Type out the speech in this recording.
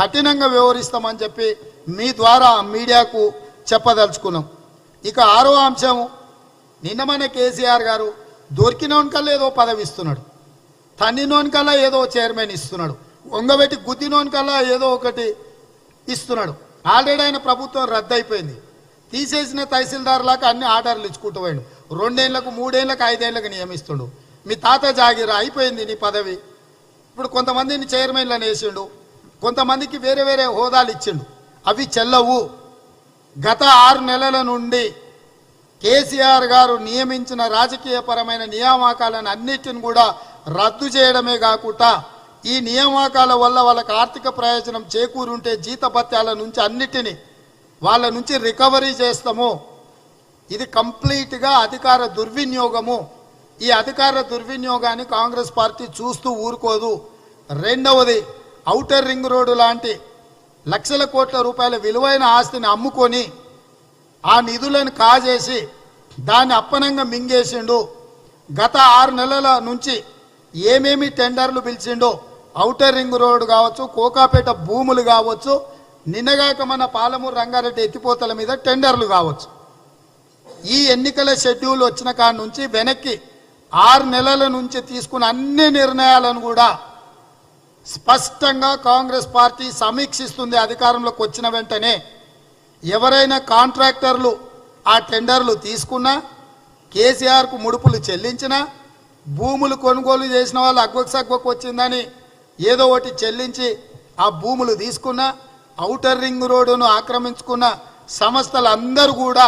కఠినంగా వ్యవహరిస్తామని చెప్పి మీ ద్వారా మీడియాకు చెప్పదలుచుకున్నాం. ఇక ఆరో అంశము నిన్న మన కేసీఆర్ గారు దొరికినోనికల్లా ఏదో పదవి ఇస్తున్నాడు. తన్నినోనికల్లా ఏదో చైర్మన్ ఇస్తున్నాడు. వంగబెట్టి గుద్దినోనికల్లా ఏదో ఒకటి ఇస్తున్నాడు. ఆల్రెడీ ఆయన ప్రభుత్వం రద్దయిపోయింది. తీసేసిన తహసీల్దార్లకు అన్ని ఆర్డర్లు ఇచ్చుకుంటూ పోయాడు. రెండేళ్ళకు మూడేళ్ళకు ఐదేళ్ళకు నియమిస్తుండు. మీ తాత జాగిర అయిపోయింది నీ పదవి. ఇప్పుడు కొంతమందిని చైర్మన్లను వేసిండు. కొంతమందికి వేరే వేరే హోదాలు ఇచ్చిండు. అవి చెల్లవు. గత ఆరు నెలల నుండి కేసీఆర్ గారు నియమించిన రాజకీయపరమైన నియామకాలను అన్నిటిని కూడా రద్దు చేయడమే కాకుండా ఈ నియామకాల వల్ల వాళ్ళకి ఆర్థిక ప్రయోజనం చేకూరుంటే జీతభత్యాల నుంచి అన్నిటినీ వాళ్ళ నుంచి రికవరీ చేస్తాము. ఇది కంప్లీట్గా అధికార దుర్వినియోగము. ఈ అధికార దుర్వినియోగాన్ని కాంగ్రెస్ పార్టీ చూస్తూ ఊరుకోదు. రెండవది ఔటర్ రింగ్ రోడ్డు లాంటి లక్షల కోట్ల రూపాయల విలువైన ఆస్తిని అమ్ముకొని ఆ నిధులను కాజేసి దాన్ని అప్పనంగా మింగేసిండు. గత ఆరు నెలల నుంచి ఏమేమి టెండర్లు పిలిచిండో ఔటర్ రింగ్ రోడ్ కావచ్చు కోకాపేట భూములు కావచ్చు నిన్నగాక మన పాలమూరు రంగారెడ్డి ఎత్తిపోతల మీద టెండర్లు కావచ్చు. ఈ ఎన్నికల షెడ్యూల్ వచ్చిన కాడ నుంచి వెనక్కి ఆరు నెలల నుంచి తీసుకున్న అన్ని నిర్ణయాలను కూడా స్పష్టంగా కాంగ్రెస్ పార్టీ సమీక్షిస్తుంది అధికారంలోకి వచ్చిన వెంటనే ఎవరైనా కాంట్రాక్టర్లు ఆ టెండర్లు తీసుకున్నా కేసీఆర్కు ముడుపులు చెల్లించినా భూములు కొనుగోలు చేసిన వాళ్ళు అగ్వకు సగ్వకు వచ్చిందని ఏదో ఒకటి చెల్లించి ఆ భూములు తీసుకున్న ఔటర్ రింగ్ రోడ్డును ఆక్రమించుకున్న సంస్థలందరూ కూడా